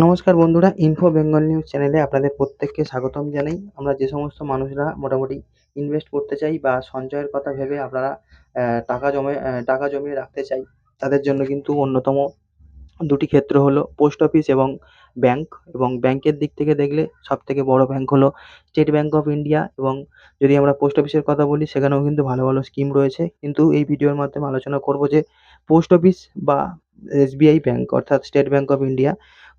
নমস্কার বন্ধুরা info Bengal news চ্যানেলে আপনাদের প্রত্যেককে স্বাগতম জানাই। আমরা যে সমস্ত মানুষরা মোটামুটি ইনভেস্ট করতে চাই বা সঞ্চয়ের কথা ভেবে আপনারা টাকা জমে টাকা জমিয়ে রাখতে চাই, তাদের জন্য কিন্তু অন্যতম দুটি ক্ষেত্র হলো পোস্ট অফিস এবং ব্যাংক। এবং ব্যাংকের দিক থেকে দেখলে সব থেকে বড় ব্যাংক হলো স্টেট ব্যাংক অফ ইন্ডিয়া। এবং যদি আমরা পোস্ট অফিসের কথা বলি, সেখানেও কিন্তু ভালো ভালো স্কিম রয়েছে। কিন্তু এই ভিডিওর মাধ্যমে আলোচনা করব যে পোস্ট অফিস বা এসবিআই ব্যাংক, অর্থাৎ স্টেট ব্যাংক অফ ইন্ডিয়া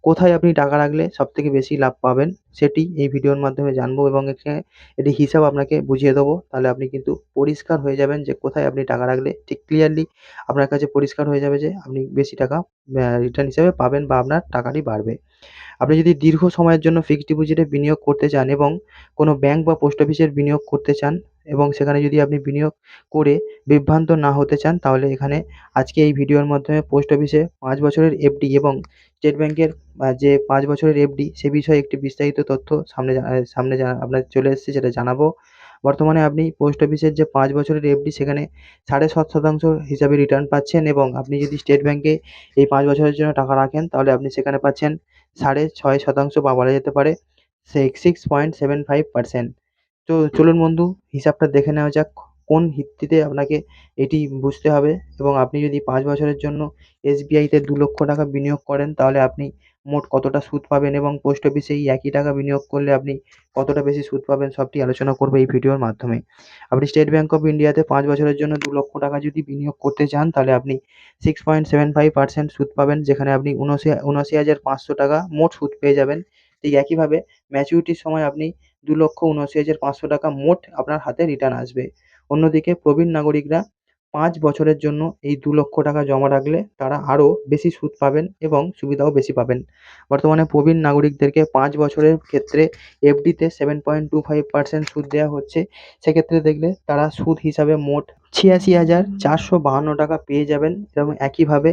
কোথায় আপনি টাকা রাখলে সবথেকে বেশি লাভ পাবেন সেটি এই ভিডিওর মাধ্যমে জানব এবং এখানে এটি হিসাব আপনাকে বুঝিয়ে দেবো। তাহলে আপনি কিন্তু পরিষ্কার হয়ে যাবেন যে কোথায় আপনি টাকা রাখলে ঠিক ক্লিয়ারলি আপনার কাছে পরিষ্কার হয়ে যাবে যে আপনি বেশি টাকা রিটার্ন হিসাবে পাবেন বা আপনার টাকাটি বাড়বে। আপনি যদি দীর্ঘ সময়ের জন্য ফিক্সড ডিপোজিটে বিনিয়োগ করতে চান এবং কোনো ব্যাংক বা পোস্ট অফিসের বিনিয়োগ করতে চান এবং সেখানে যদি আপনি বিনিয়োগ করে বিভ্রান্ত না হতে চান, তাহলে এখানে আজকে এই ভিডিওর মাধ্যমে পোস্ট অফিসে পাঁচ বছরের এফডি এবং স্টেট ব্যাংকের যে পাঁচ বছরের এফডি সে বিষয়ে একটি বিস্তারিত তথ্য সামনে সামনে আপনার চলে এসেছে যেটা জানাব। বর্তমানে আপনি পোস্ট অফিসের যে পাঁচ বছরের এফডি সেখানে সাড়ে সাত শতাংশ হিসাবে রিটার্ন পাচ্ছেন এবং আপনি যদি স্টেট ব্যাংকে এই পাঁচ বছরের জন্য টাকা রাখেন, তাহলে আপনি সেখানে পাচ্ছেন সাড়ে ছয় শতাংশ বা বলা যেতে পারে six point seven five percent তো চলুন বন্ধু, হিসাবটা দেখে নেওয়া যাক কোন ভিত্তিতে আপনাকে এটি বুঝতে হবে। এবং আপনি যদি পাঁচ বছরের জন্য এসবিআইতে দু লক্ষ টাকা বিনিয়োগ করেন, তাহলে আপনি মোট কতটা সুদ পাবেন এবং পোস্ট অফিসে এই একই টাকা বিনিয়োগ করলে আপনি কতটা বেশি সুদ পাবেন, সবটি আলোচনা করব এই ভিডিওর মাধ্যমে। আপনি স্টেট ব্যাঙ্ক অফ ইন্ডিয়াতে পাঁচ বছরের জন্য দু লক্ষ টাকা যদি বিনিয়োগ করতে চান, তাহলে আপনি six point seven five percent সুদ পাবেন, যেখানে আপনি উনআশি উনআশি হাজার পাঁচশো টাকা মোট সুদ পেয়ে যাবেন। ঠিক একইভাবে ম্যাচুরিটির সময় আপনি দু লক্ষ উনআশি হাজার পাঁচশো টাকা মোট আপনার হাতে রিটার্ন আসবে। অন্যদিকে প্রবীণ নাগরিকরা পাঁচ বছরের জন্য এই দু লক্ষ টাকা জমা রাখলে তারা আরও বেশি সুদ পাবেন এবং সুবিধাও বেশি পাবেন। বর্তমানে প্রবীণ নাগরিকদেরকে পাঁচ বছরের ক্ষেত্রে এফডিতে seven point two five percent সুদ দেওয়া হচ্ছে। সেক্ষেত্রে দেখলে তারা সুদ হিসাবে মোট ছিয়াশি হাজার চারশো বাহান্ন টাকা পেয়ে যাবেন। এবং একইভাবে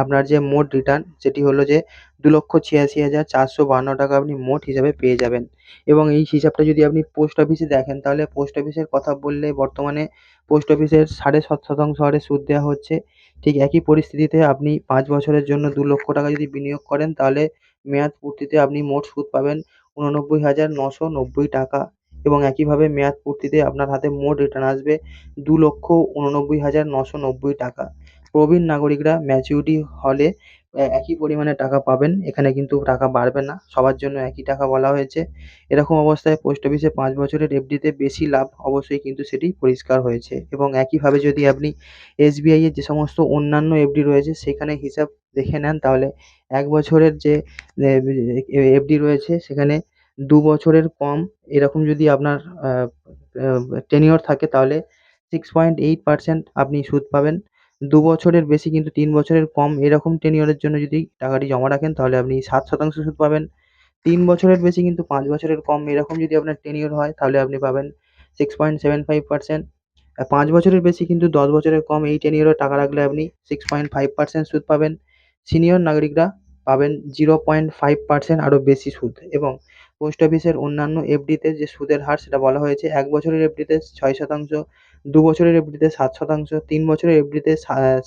আপনার যে মোট রিটার্ন সেটি হলো যে দু লক্ষ ছিয়াশি হাজার চারশো বাহান্ন টাকা আপনি মোট হিসাবে পেয়ে যাবেন। এবং এই হিসাবটা যদি আপনি পোস্ট অফিসে দেখেন, তাহলে পোস্ট অফিসের কথা বললে বর্তমানে পোস্ট অফিসের সাড়ে সাত শতাংশ হারে সুদ দেওয়া হচ্ছে। ঠিক একই পরিস্থিতিতে আপনি পাঁচ বছরের জন্য দু লক্ষ টাকা যদি বিনিয়োগ করেন, তাহলে মেয়াদ পূর্তিতে আপনি মোট সুদ পাবেন উননব্বই হাজার নশো নব্বই টাকা। এবং একইভাবে মেয়াদ পূর্তিতে আপনার হাতে মোট রিটার্ন আসবে দু লক্ষ উননব্বই হাজার নশো নব্বই টাকা। প্রবীণ নাগরিকরা ম্যাচিউরিটি হলে একই পরিমাণে টাকা পাবেন। এখানে কিন্তু টাকা বাড়বে না। সবার জন্য একই টাকা বলা হয়েছে। এরকম অবস্থায় পোস্ট অফিসে পাঁচ বছরের এফডিতে বেশি লাভ অবশ্যই কিন্তু সেটি পরিষ্কার হয়েছে। এবং একইভাবে যদি আপনি এসবিআই এর যে সমস্ত অন্যান্য এফডি রয়েছে, সেখানে হিসাব দেখে নেন, তাহলে এক বছরের যে এফডি রয়েছে, সেখানে দু বছরের কম। এরকম যদি আপনার টেনিওর থাকে তাহলে সিক্স পয়েন্ট এইট পার্সেন্ট আপনি সুদ পাবেন। দু বছরের বেশি কিন্তু তিন বছরের কম। এরকম টেনিওরের জন্য যদি টাকাটি জমা রাখেন তাহলে আপনি সাত শতাংশ সুদ পাবেন। তিন বছরের বেশি কিন্তু পাঁচ বছরের কম। এরকম যদি আপনার টেনিওর হয় তাহলে আপনি পাবেন six point seven five percent পাঁচ বছরের বেশি কিন্তু দশ বছরের কম। এই টেনিওরে টাকা রাখলে আপনি সিক্স পয়েন্ট ফাইভ পার্সেন্ট সুদ পাবেন। সিনিয়র নাগরিকরা পাবেন জিরো পয়েন্ট ফাইভ পার্সেন্ট আরও বেশি সুদ। এবং পোস্ট অফিসের অন্যান্য এফডিতে যে সুদের হার সেটা বলা হয়েছে, এক বছরের এফডিতে ছয় শতাংশ, দু বছরের এফডিতে সাত শতাংশ, তিন বছরের এফডিতে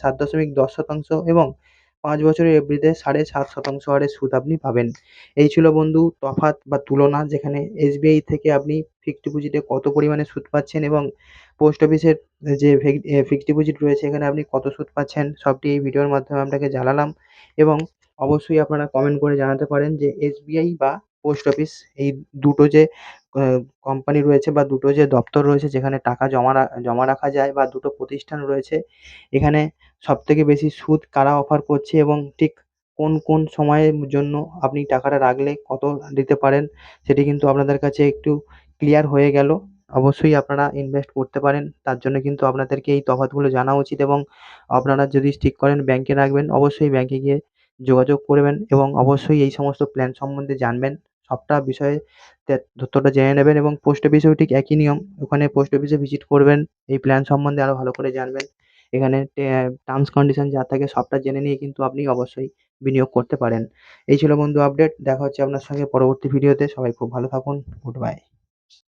সাত দশমিক দশ শতাংশ এবং পাঁচ বছরের এফডিতে সাড়ে সাত শতাংশ হারে সুদ আপনি পাবেন। এই ছিল বন্ধু তফাৎ বা তুলনা, যেখানে এসবিআই থেকে আপনি ফিক্সড ডিপোজিটে কত পরিমাণে সুদ পাচ্ছেন এবং পোস্ট অফিসের যে ফিক্সড ডিপোজিট রয়েছে, এখানে আপনি কত সুদ পাচ্ছেন সবটি এই ভিডিওর মাধ্যমে আপনাকে জানালাম এবং অবশ্যই আপনারা কমেন্ট করে জানাতে পারেন যে এসবিআই বা পোস্ট অফিস এই দুটো যে কোম্পানি রয়েছে বা দুটো যে দপ্তর রয়েছে যেখানে টাকা জমা জমা রাখা যায় বা দুটো প্রতিষ্ঠান রয়েছে, এখানে সবথেকে বেশি সুদ কারা অফার করছে এবং ঠিক কোন কোন সময়ের জন্য আপনি টাকাটা রাখলে কত দিতে পারেন, সেটি কিন্তু আপনাদের কাছে একটু ক্লিয়ার হয়ে গেল। অবশ্যই আপনারা ইনভেস্ট করতে পারেন, তার জন্য কিন্তু আপনাদেরকে এই তফাৎগুলো জানা উচিত এবং আপনারা যদি ঠিক করেন ব্যাংকে রাখবেন, অবশ্যই ব্যাংকে গিয়ে যোগাযোগ করবেন এবং অবশ্যই এই সমস্ত প্ল্যান সম্বন্ধে জানবেন। সবটা বিষয়ে তথ্যটা জেনে নেবেন এবং পোস্ট অফিসেও ঠিক একই নিয়ম। ওখানে পোস্ট অফিসে ভিজিট করবেন, এই প্ল্যান সম্বন্ধে আরও ভালো করে জানবেন। এখানে টার্মস কন্ডিশন যা থাকে সবটা জেনে নিয়ে কিন্তু আপনি অবশ্যই বিনিয়োগ করতে পারেন। এই ছিল বন্ধু আপডেট দেখা হচ্ছে আপনার সঙ্গে পরবর্তী ভিডিওতে সবাই খুব ভালো থাকুন। Good bye